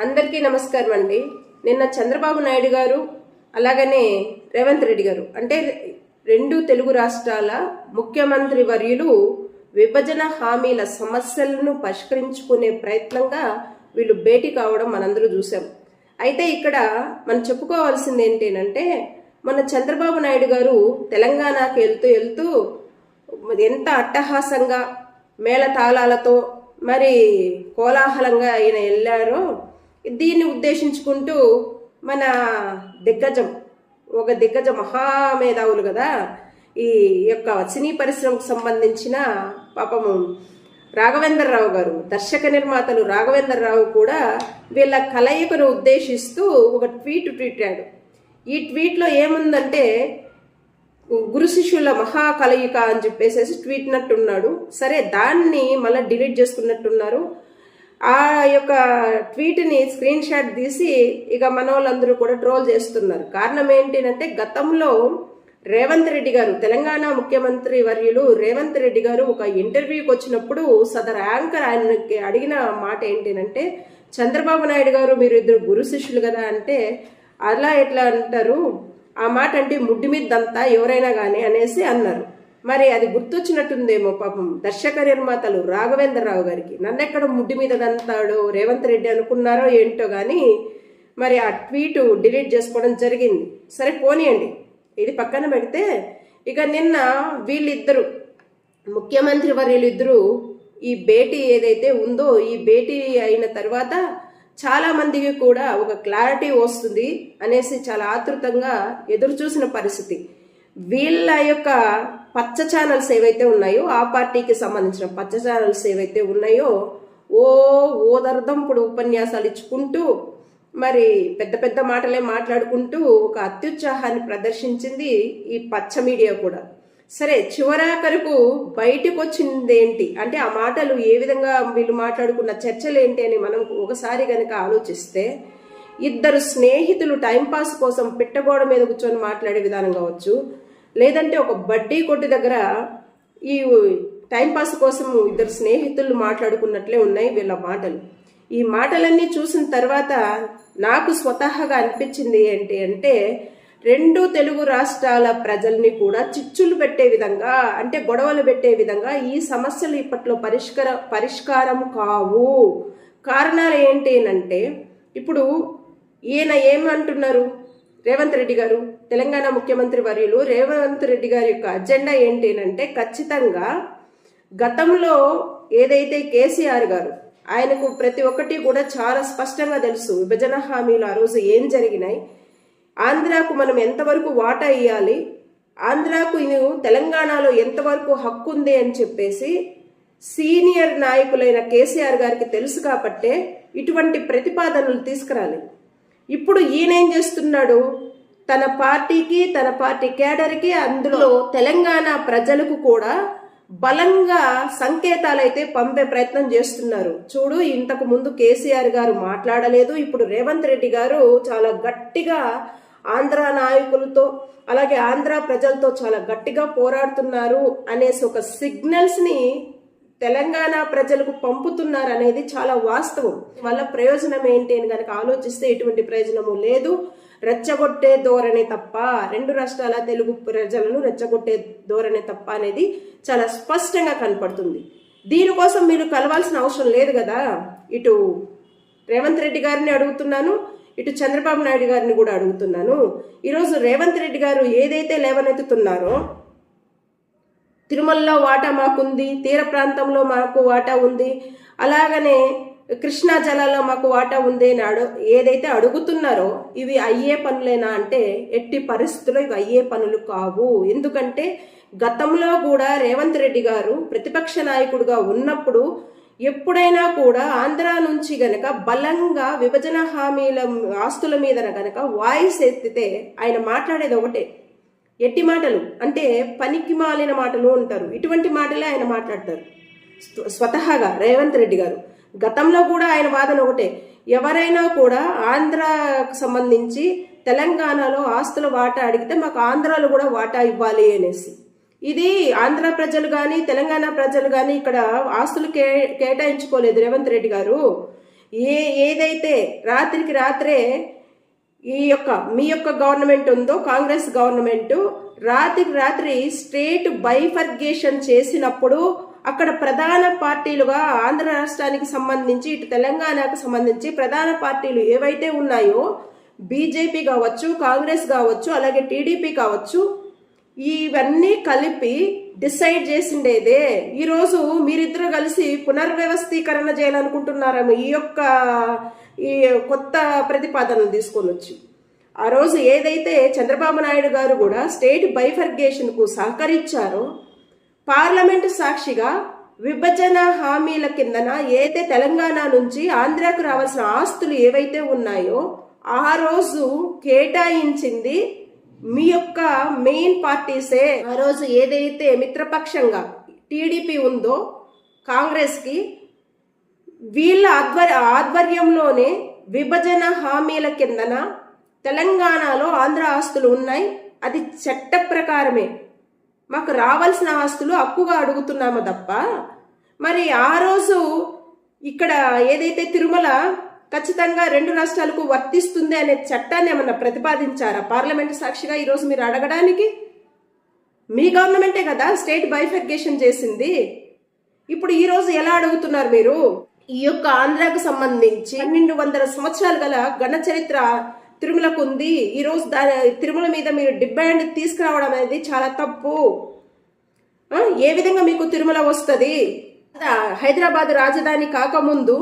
అందరికీ నమస్కారం అండి. నిన్న చంద్రబాబు నాయుడు గారు అలాగనే రేవంత్ రెడ్డి గారు అంటే రెండు తెలుగు రాష్ట్రాల ముఖ్యమంత్రి వర్యులు విభజన హామీల సమస్యలను పరిష్కరించుకునే ప్రయత్నంగా వీళ్ళు భేటీ కావడం మనందరూ చూసాం అయితే ఇక్కడ మనం చెప్పుకోవాల్సింది ఏంటంటే మన చంద్రబాబు నాయుడు గారు తెలంగాణకి వెళ్తూ వెళ్తూ ఎంత అట్టహాసంగా మేళతాళాలతో మరి కోలాహలంగా ఆయన వెళ్ళారో దీన్ని ఉద్దేశించుకుంటూ మన దిగ్గజం ఒక దిగ్గజ మహామేధావులు కదా ఈ యొక్క సినీ పరిశ్రమకు సంబంధించిన పాపము రాఘవేంద్రరావు గారు దర్శక నిర్మాతలు రాఘవేంద్రరావు కూడా వీళ్ళ కలయికను ఉద్దేశిస్తూ ఒక ట్వీట్ ట్వీటాడు. ఈ ట్వీట్లో ఏముందంటే గురు శిష్యుల మహా కలయిక అని చెప్పేసేసి ట్వీట్నట్టున్నాడు. సరే దాన్ని మళ్ళీ డిలీట్ చేసుకున్నట్టున్నారు. ఆ యొక్క ట్వీట్ని స్క్రీన్ షాట్ తీసి ఇక మనోళ్ళందరూ కూడా ట్రోల్ చేస్తున్నారు. కారణం ఏంటంటే గతంలో రేవంత్ రెడ్డి గారు తెలంగాణ ముఖ్యమంత్రి వర్యులు రేవంత్ రెడ్డి గారు ఒక ఇంటర్వ్యూకి వచ్చినప్పుడు సదర్ యాంకర్ ఆయనకి అడిగిన మాట ఏంటంటే చంద్రబాబు నాయుడు గారు మీరు ఇద్దరు గురు శిష్యులు కదా అంటే అలా ఎట్లా అంటారు? ఆ మాట అంటే ముడ్డి మీద దంతా ఎవరైనా కానీ అనేసి అన్నారు. మరి అది గుర్తొచ్చినట్టుందేమో పాపం దర్శక నిర్మాతలు రాఘవేంద్రరావు గారికి. నన్నెక్కడ ముడ్డి మీద దంతాడో రేవంత్ రెడ్డి అనుకున్నారో ఏంటో కానీ మరి ఆ ట్వీట్ డిలీట్ చేసుకోవడం జరిగింది. సరే పోనీయండి. ఇది పక్కన పెడితే ఇక నిన్న వీళ్ళిద్దరు ముఖ్యమంత్రి వర్యులిద్దరూ ఇద్దరు ఈ భేటీ ఏదైతే ఉందో ఈ భేటీ అయిన తర్వాత చాలా మందికి కూడా ఒక క్లారిటీ వస్తుంది అనేసి చాలా ఆతృతంగా ఎదురు చూసిన పరిస్థితి. వీళ్ళ యొక్క పచ్చ ఛానల్స్ ఏవైతే ఉన్నాయో ఆ పార్టీకి సంబంధించిన పచ్చ ఛానల్స్ ఏవైతే ఉన్నాయో ఓ ఓదర్దంపుడు ఉపన్యాసాలు ఇచ్చుకుంటూ మరి పెద్ద పెద్ద మాటలే మాట్లాడుకుంటూ ఒక అత్యుత్సాహాన్ని ప్రదర్శించింది ఈ పచ్చ మీడియా కూడా. సరే చివరాఖరకు బయటకు వచ్చింది ఏంటి అంటే ఆ మాటలు ఏ విధంగా వీళ్ళు మాట్లాడుకున్న చర్చలు ఏంటి అని మనం ఒకసారి కనుక ఆలోచిస్తే ఇద్దరు స్నేహితులు టైంపాస్ కోసం పిట్టగోడ మీద కూర్చొని మాట్లాడే విధానం కావచ్చు లేదంటే ఒక బడ్డీ కొట్టు దగ్గర ఈ టైంపాస్ కోసం ఇద్దరు స్నేహితులు మాట్లాడుకున్నట్లే ఉన్నాయి వీళ్ళ మాటలు. ఈ మాటలన్నీ చూసిన తర్వాత నాకు స్వతహాగా అనిపించింది ఏంటి అంటే రెండు తెలుగు రాష్ట్రాల ప్రజల్ని కూడా చిచ్చులు పెట్టే విధంగా అంటే గొడవలు పెట్టే విధంగా ఈ సమస్యలు ఇప్పట్లో పరిష్కార పరిష్కారం కావు. కారణాలు ఏంటి అంటే ఇప్పుడు ఈయన ఏమంటున్నారు? రేవంత్ రెడ్డి గారు తెలంగాణ ముఖ్యమంత్రి వర్యులు రేవంత్ రెడ్డి గారి యొక్క అజెండా ఏంటి ఖచ్చితంగా గతంలో ఏదైతే కేసీఆర్ గారు ఆయనకు ప్రతి ఒక్కటి కూడా చాలా స్పష్టంగా తెలుసు విభజన హామీలు ఆ రోజు ఏం జరిగినాయి ఆంధ్రాకు మనం ఎంతవరకు వాటా ఇవ్వాలి ఆంధ్రాకు తెలంగాణలో ఎంతవరకు హక్కు ఉంది అని చెప్పేసి సీనియర్ నాయకులైన కేసీఆర్ గారికి తెలుసు కాబట్టే ఇటువంటి ప్రతిపాదనలు తీసుకురాలి. ఇప్పుడు ఈయన ఏం చేస్తున్నాడు? తన పార్టీకి తన పార్టీ కేడర్కి అందులో తెలంగాణ ప్రజలకు కూడా బలంగా సంకేతాలైతే పంపే ప్రయత్నం చేస్తున్నారు. చూడు ఇంతకు ముందు కేసీఆర్ గారు మాట్లాడలేదు. ఇప్పుడు రేవంత్ రెడ్డి గారు చాలా గట్టిగా ఆంధ్ర నాయకులతో అలాగే ఆంధ్ర ప్రజలతో చాలా గట్టిగా పోరాడుతున్నారు అనేసి ఒక సిగ్నల్స్ని తెలంగాణ ప్రజలకు పంపుతున్నారు అనేది చాలా వాస్తవం. వల్ల ప్రయోజనం ఏంటి అని కనుక ఆలోచిస్తే ఎటువంటి ప్రయోజనము లేదు. రెచ్చగొట్టే ధోరణి తప్ప రెండు రాష్ట్రాల తెలుగు ప్రజలను రెచ్చగొట్టే ధోరణి తప్ప అనేది చాలా స్పష్టంగా కనపడుతుంది. దీనికోసం మీరు కలవాల్సిన అవసరం లేదు కదా? ఇటు రేవంత్ రెడ్డి గారిని అడుగుతున్నాను ఇటు చంద్రబాబు నాయుడు గారిని కూడా అడుగుతున్నాను. ఈరోజు రేవంత్ రెడ్డి గారు ఏదైతే లేవనెత్తుతున్నారో తిరుమలలో వాటా మాకుంది తీర ప్రాంతంలో మాకు వాటా ఉంది. అలాగనే కృష్ణా జలాల్లో మాకు వాటా ఉంది అని ఏదైతే అడుగుతున్నారో ఇవి అయ్యే పనులేనా అంటే ఎట్టి పరిస్థితుల్లో ఇవి అయ్యే పనులు కావు. ఎందుకంటే గతంలో కూడా రేవంత్ రెడ్డి గారు ప్రతిపక్ష నాయకుడుగా ఉన్నప్పుడు ఎప్పుడైనా కూడా ఆంధ్ర నుంచి గనక బలంగా విభజన హామీల ఆస్తుల మీద గనక వాయిస్ ఎత్తితే ఆయన మాట్లాడేది ఒకటే ఎట్టి మాటలు అంటే పనికి మాలిన మాటలు ఉంటారు ఇటువంటి మాటలే ఆయన మాట్లాడతారు. స్వతహాగా రేవంత్ రెడ్డి గారు. గతంలో కూడా ఆయన వాదన ఒకటే. ఎవరైనా కూడా ఆంధ్రాకు సంబంధించి తెలంగాణలో ఆస్తుల వాటా అడిగితే మాకు ఆంధ్రాలో కూడా వాటా ఇవ్వాలి అనేసి. ఇది ఆంధ్ర ప్రజలు కానీ తెలంగాణ ప్రజలు కానీ ఇక్కడ ఆస్తులు కే కేటాయించుకోలేదు రేవంత్ రెడ్డి గారు. ఏ ఏదైతే రాత్రికి రాత్రే ఈ యొక్క మీ యొక్క గవర్నమెంట్ ఉందో కాంగ్రెస్ గవర్నమెంట్ రాత్రికి రాత్రి స్టేట్ బైఫర్గేషన్ చేసినప్పుడు అక్కడ ప్రధాన పార్టీలుగా ఆంధ్ర రాష్ట్రానికి సంబంధించి ఇటు తెలంగాణకు సంబంధించి ప్రధాన పార్టీలు ఏవైతే ఉన్నాయో బీజేపీ కావచ్చు కాంగ్రెస్ కావచ్చు అలాగే టీడీపీ కావచ్చు ఇవన్నీ కలిపి డిసైడ్ చేసిండేదే. ఈరోజు మీరిద్దరు కలిసి పునర్వ్యవస్థీకరణ చేయాలనుకుంటున్నారేమో ఈ యొక్క ఈ కొత్త ప్రతిపాదనలు తీసుకొని వచ్చి. ఆ రోజు ఏదైతే చంద్రబాబు నాయుడు గారు కూడా స్టేట్ బైఫర్గేషన్కు సహకరించారో పార్లమెంటు సాక్షిగా విభజన హామీల కిందన ఏదైతే తెలంగాణ నుంచి ఆంధ్రాకు రావాల్సిన ఆస్తులు ఏవైతే ఉన్నాయో ఆ రోజు కేటాయించింది మీ యొక్క మెయిన్ పార్టీసే ఆ రోజు ఏదైతే మిత్రపక్షంగా టీడీపీ ఉందో కాంగ్రెస్కి వీళ్ళ ఆధ్వర్య ఆధ్వర్యంలోనే విభజన హామీల కిందన తెలంగాణలో ఆంధ్ర ఆస్తులు ఉన్నాయి. అది చట్ట ప్రకారమే. మాకు రావాల్సిన ఆస్తులు అక్కుగా అడుగుతున్నాము తప్ప మరి ఆ రోజు ఇక్కడ ఏదైతే తిరుమల ఖచ్చితంగా రెండు రాష్ట్రాలకు వర్తిస్తుంది అనే చట్టాన్ని ఏమన్నా ప్రతిపాదించారా? పార్లమెంట్ సాక్షిగా ఈరోజు మీరు అడగడానికి? మీ గవర్నమెంటే కదా స్టేట్ బైఫర్గేషన్ చేసింది. ఇప్పుడు ఈరోజు ఎలా అడుగుతున్నారు మీరు? ఈ యొక్క ఆంధ్రాకు సంబంధించి పన్నెండు వందల సంవత్సరాలు గల ఘన చరిత్ర తిరుమలకు ఉంది. ఈరోజు దాని తిరుమల మీద మీరు డిమాండ్ తీసుకురావడం అనేది చాలా తప్పు. ఏ విధంగా మీకు తిరుమల వస్తుంది? హైదరాబాద్ రాజధాని కాకముందు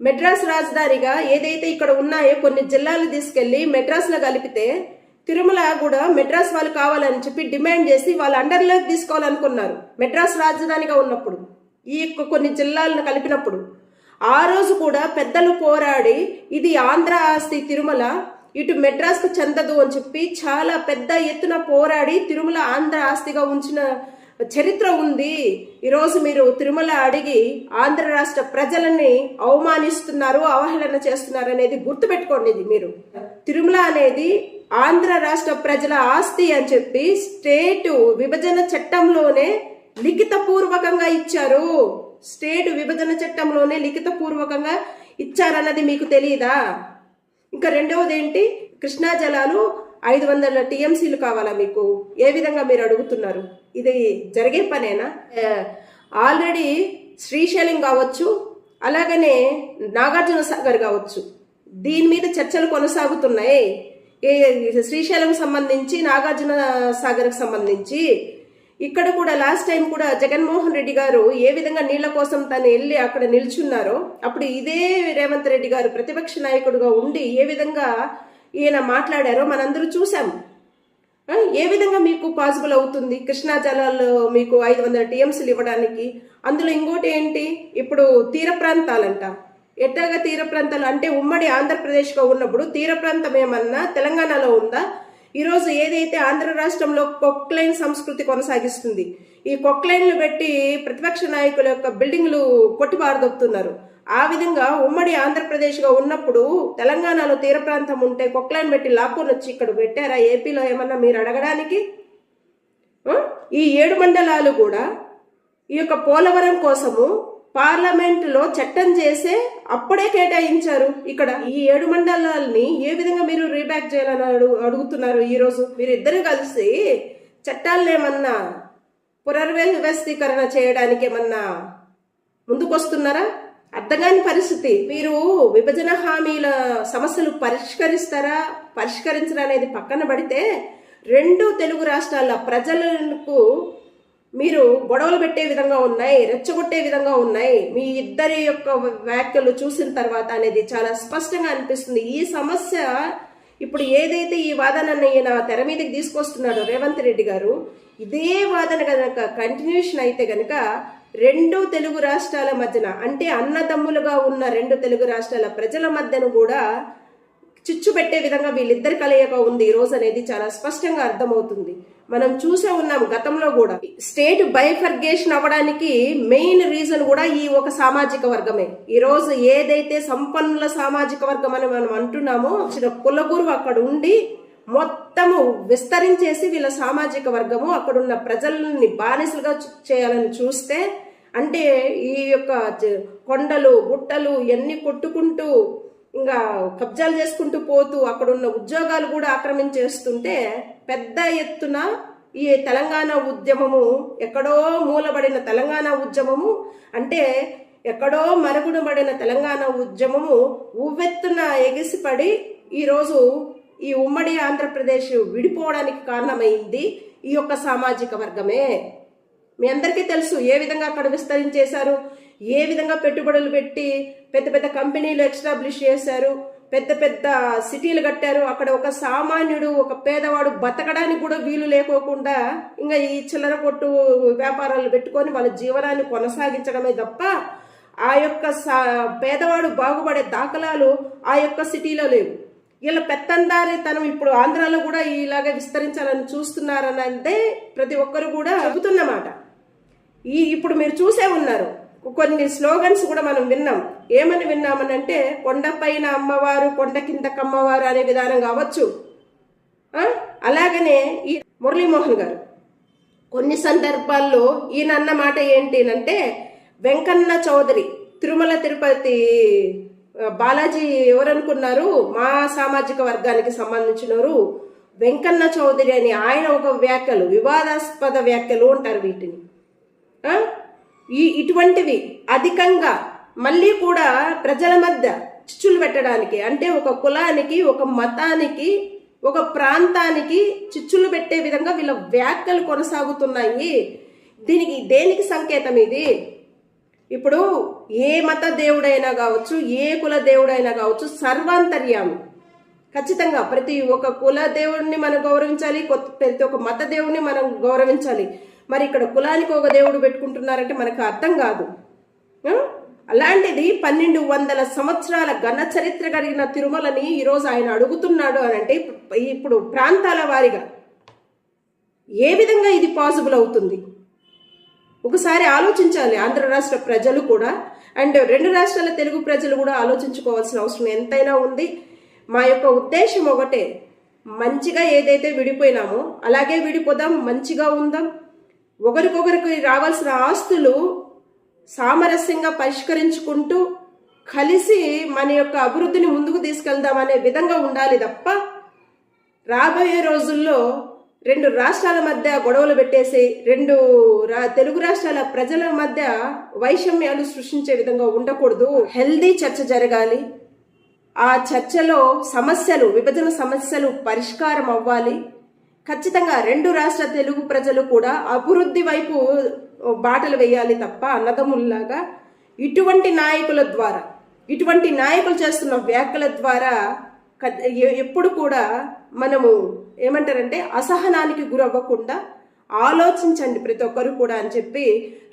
మెడ్రాస్ రాజధానిగా ఏదైతే ఇక్కడ ఉన్నాయో కొన్ని జిల్లాలు తీసుకెళ్ళి మెడ్రాస్లో కలిపితే తిరుమల కూడా మెడ్రాస్ వాళ్ళు కావాలని చెప్పి డిమాండ్ చేసి వాళ్ళ అండర్లోకి తీసుకోవాలనుకున్నారు. మెడ్రాస్ రాజధానిగా ఉన్నప్పుడు ఈ యొక్క కొన్ని జిల్లాలను కలిపినప్పుడు. ఆ రోజు కూడా పెద్దలు పోరాడి ఇది ఆంధ్ర ఆస్తి తిరుమల ఇటు మెడ్రాస్కు చెందదు అని చెప్పి చాలా పెద్ద ఎత్తున పోరాడి తిరుమల ఆంధ్ర ఆస్తిగా ఉంచిన చరిత్ర ఉంది. ఈరోజు మీరు తిరుమల అడిగి ఆంధ్ర రాష్ట్ర ప్రజలని అవమానిస్తున్నారు అవహేళన చేస్తున్నారు అనేది గుర్తుపెట్టుకోండి ఇది మీరు. తిరుమల అనేది ఆంధ్ర రాష్ట్ర ప్రజల ఆస్తి అని చెప్పి స్టేట్ విభజన చట్టంలోనే లిఖిత పూర్వకంగా ఇచ్చారు. స్టేట్ విభజన చట్టంలోనే లిఖిత పూర్వకంగా ఇచ్చారన్నది మీకు తెలియదా ఇంకా రెండవది ఏంటి కృష్ణా జలాలు ఐదు వందల టీఎంసీలు కావాలా మీకు? ఏ విధంగా మీరు అడుగుతున్నారు? ఇది జరిగే పనేనా? ఆల్రెడీ శ్రీశైలం కావచ్చు అలాగనే నాగార్జున సాగర్ కావచ్చు దీని మీద చర్చలు కొనసాగుతున్నాయి. ఏ శ్రీశైలం సంబంధించి నాగార్జున సాగర్కి సంబంధించి. ఇక్కడ కూడా లాస్ట్ టైం కూడా జగన్మోహన్ రెడ్డి గారు ఏ విధంగా నీళ్ళ కోసం తను వెళ్ళి అక్కడ నిల్చున్నారో అప్పుడు ఇదే రేవంత్ రెడ్డి గారు ప్రతిపక్ష నాయకుడుగా ఉండి ఏ విధంగా ఈయన మాట్లాడారో మనందరూ చూసాము ఏ విధంగా మీకు పాసిబుల్ అవుతుంది? కృష్ణా జలాల్లో మీకు ఐదు వందల టీఎంసీలు ఇవ్వడానికి. అందులో ఇంకోటి ఏంటి? ఇప్పుడు తీర ప్రాంతాలంట. ఎట్టగా తీర ప్రాంతాలు? అంటే ఉమ్మడి ఆంధ్రప్రదేశ్గా ఉన్నప్పుడు తీర ప్రాంతం ఏమన్నా తెలంగాణలో ఉందా? ఈరోజు ఏదైతే ఆంధ్ర రాష్ట్రంలో కొక్లైన్ సంస్కృతి కొనసాగిస్తుంది ఈ కొక్లైన్లు పెట్టి ప్రతిపక్ష నాయకుల యొక్క బిల్డింగ్లు కొట్టిపారదొక్కుతున్నారు ఆ విధంగా ఉమ్మడి ఆంధ్రప్రదేశ్గా ఉన్నప్పుడు తెలంగాణలో తీర ప్రాంతం ఉంటే కొక్లైన్ పెట్టి లాక్కొని వచ్చి ఇక్కడ పెట్టారా? ఏపీలో ఏమన్నా మీరు అడగడానికి? ఈ ఏడు మండలాలు కూడా ఈ యొక్క పోలవరం కోసము పార్లమెంటులో చట్టం చేసే అప్పుడే కేటాయించారు ఇక్కడ. ఈ ఏడు మండలాల్ని ఏ విధంగా మీరు రీబ్యాక్ చేయాలని అడుగు అడుగుతున్నారు ఈరోజు? మీరిద్దరు మీరు ఇద్దరు కలిసి చట్టాలను ఏమన్నా పునర్వ్యవస్థీకరణ చేయడానికి ఏమన్నా ముందుకొస్తున్నారా? అర్థగాని పరిస్థితి. మీరు విభజన హామీల సమస్యలు పరిష్కరిస్తారా? పరిష్కరించరా అనేది పక్కన పడితే రెండు తెలుగు రాష్ట్రాల ప్రజలకు మీరు గొడవలు పెట్టే విధంగా ఉన్నాయి రెచ్చగొట్టే విధంగా ఉన్నాయి. మీ ఇద్దరి యొక్క వ్యాఖ్యలు చూసిన తర్వాత అనేది చాలా స్పష్టంగా అనిపిస్తుంది. ఈ సమస్య ఇప్పుడు ఏదైతే ఈ వాదనని ఈయన తెర మీదకి తీసుకొస్తున్నాడో రేవంత్ రెడ్డి గారు ఇదే వాదన కనుక కంటిన్యూషన్ అయితే కనుక రెండు తెలుగు రాష్ట్రాల మధ్యన అంటే అన్నదమ్ములుగా ఉన్న రెండు తెలుగు రాష్ట్రాల ప్రజల మధ్యన కూడా చిచ్చు పెట్టే విధంగా వీళ్ళిద్దరి కలయిక ఉంది. ఈ రోజు అనేది చాలా స్పష్టంగా అర్థమవుతుంది. మనం చూసే ఉన్నాం గతంలో కూడా. స్టేట్ బైఫర్గేషన్ అవ్వడానికి మెయిన్ రీజన్ కూడా ఈ ఒక సామాజిక వర్గమే. ఈ రోజు ఏదైతే సంపన్నుల సామాజిక వర్గం అని మనం అంటున్నామో చిన్న కులగురు అక్కడ ఉండి మొత్తము విస్తరించేసి వీళ్ళ సామాజిక వర్గము అక్కడున్న ప్రజల్ని బానిసలుగా చేయాలని చూస్తే అంటే ఈ యొక్క కొండలు గుట్టలు ఇవన్నీ కొట్టుకుంటూ ఇంకా కబ్జాలు చేసుకుంటూ పోతూ అక్కడున్న ఉద్యోగాలు కూడా ఆక్రమించేస్తుంటే పెద్ద ఎత్తున ఈ తెలంగాణ ఉద్యమము ఎక్కడో మూలబడిన తెలంగాణ ఉద్యమము అంటే ఎక్కడో మరుగునబడిన తెలంగాణ ఉద్యమము ఉవ్వెత్తున ఎగిసిపడి ఈరోజు ఈ ఉమ్మడి ఆంధ్రప్రదేశ్ విడిపోవడానికి కారణమైంది ఈ యొక్క సామాజిక వర్గమే. మీ అందరికీ తెలుసు ఏ విధంగా అక్కడ విస్తరించేశారు ఏ విధంగా పెట్టుబడులు పెట్టి పెద్ద పెద్ద కంపెనీలు ఎస్టాబ్లిష్ చేశారు పెద్ద పెద్ద సిటీలు కట్టారు అక్కడ ఒక సామాన్యుడు ఒక పేదవాడు బతకడానికి కూడా వీలు లేకోకుండా ఇంకా ఈ చిల్లర కొట్టు వ్యాపారాలు పెట్టుకొని వాళ్ళ జీవనాన్ని కొనసాగించడమే తప్ప ఆ యొక్క సా- పేదవాడు బాగుపడే దాఖలాలు ఆ యొక్క సిటీలో లేవు. వీళ్ళ పెత్తందారితనం ఇప్పుడు ఆంధ్రాలో కూడా ఇలాగే విస్తరించాలని చూస్తున్నారని అంటే ప్రతి ఒక్కరు కూడా చెబుతున్నమాట. ఈ ఇప్పుడు మీరు చూసే ఉన్నారు. కొన్ని స్లోగన్స్ కూడా మనం విన్నాం. ఏమని విన్నామనంటే కొండపైన అమ్మవారు కొండ కింద కమ్మవారు అనే విధానం కావచ్చు. అలాగనే ఈ మురళీమోహన్ గారు. కొన్ని సందర్భాల్లో ఈయన అన్న మాట ఏంటి అంటే వెంకన్న చౌదరి తిరుమల తిరుపతి బాలాజీ ఎవరనుకున్నారు? మా సామాజిక వర్గానికి సంబంధించినవారు వెంకన్న చౌదరి అని ఆయన ఒక వ్యాఖ్యలు వివాదాస్పద వ్యాఖ్యలు అంటారు వీటిని. ఈ ఇటువంటివి అధికంగా మళ్ళీ కూడా ప్రజల మధ్య చిచ్చులు పెట్టడానికి అంటే ఒక కులానికి ఒక మతానికి ఒక ప్రాంతానికి చిచ్చులు పెట్టే విధంగా వీళ్ళ వ్యాఖ్యలు కొనసాగుతున్నాయి. దీనికి దేనికి సంకేతం ఇది? ఇప్పుడు ఏ మత దేవుడైనా కావచ్చు ఏ కుల దేవుడైనా కావచ్చు సర్వాంతర్యామి. ఖచ్చితంగా ప్రతి ఒక్క కుల దేవుడిని మనం గౌరవించాలి కొత్త ప్రతి ఒక్క మత దేవుడిని మనం గౌరవించాలి. మరి ఇక్కడ కులానికి ఒక దేవుడు పెట్టుకుంటున్నారంటే మనకు అర్థం కాదు. అలాంటిది పన్నెండు వందల సంవత్సరాల ఘన చరిత్ర కలిగిన తిరుమలని ఈరోజు ఆయన అడుగుతున్నాడు అని అంటే ఇప్పుడు- ఇప్పుడు ప్రాంతాల వారిగా ఏ విధంగా ఇది పాసిబుల్ అవుతుంది? ఒకసారి ఆలోచించాలి. ఆంధ్ర రాష్ట్ర ప్రజలు కూడా. అండ్ రెండు రాష్ట్రాల తెలుగు ప్రజలు కూడా ఆలోచించుకోవాల్సిన అవసరం ఎంతైనా ఉంది. మా యొక్క ఉద్దేశం ఒకటే. మంచిగా ఏదైతే విడిపోయినామో అలాగే విడిపోదాం మంచిగా ఉందాం. ఒకరికొకరికి రావాల్సిన ఆస్తులు సామరస్యంగా పరిష్కరించుకుంటూ కలిసి మన యొక్క అభివృద్ధిని ముందుకు తీసుకెళ్దాం అనే విధంగా ఉండాలి తప్ప రాబోయే రోజుల్లో రెండు రాష్ట్రాల మధ్య గొడవలు పెట్టేసి రెండు రా తెలుగు రాష్ట్రాల ప్రజల మధ్య వైషమ్యాలు సృష్టించే విధంగా ఉండకూడదు. హెల్దీ చర్చ జరగాలి. ఆ చర్చలో సమస్యలు విభజన సమస్యలు పరిష్కారం అవ్వాలి. ఖచ్చితంగా రెండు రాష్ట్ర తెలుగు ప్రజలు కూడా అభివృద్ధి వైపు బాటలు వేయాలి తప్ప అన్నదమ్ముల్లాగా ఇటువంటి నాయకుల ద్వారా ఇటువంటి నాయకులు చేస్తున్న వ్యాఖ్యల ద్వారా ఎప్పుడు కూడా మనము ఏమంటారంటే అసహనానికి గురవ్వకుండా ఆలోచించండి ప్రతి ఒక్కరు కూడా అని చెప్పి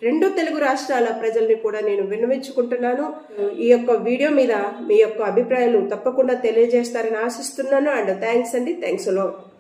రెండు తెలుగు రాష్ట్రాల ప్రజల్ని కూడా నేను విన్నవించుకుంటున్నాను. ఈ యొక్క వీడియో మీద మీ యొక్క అభిప్రాయాలు తప్పకుండా తెలియజేస్తారని ఆశిస్తున్నాను. అండ్ థ్యాంక్స్ అండి. థ్యాంక్స్లో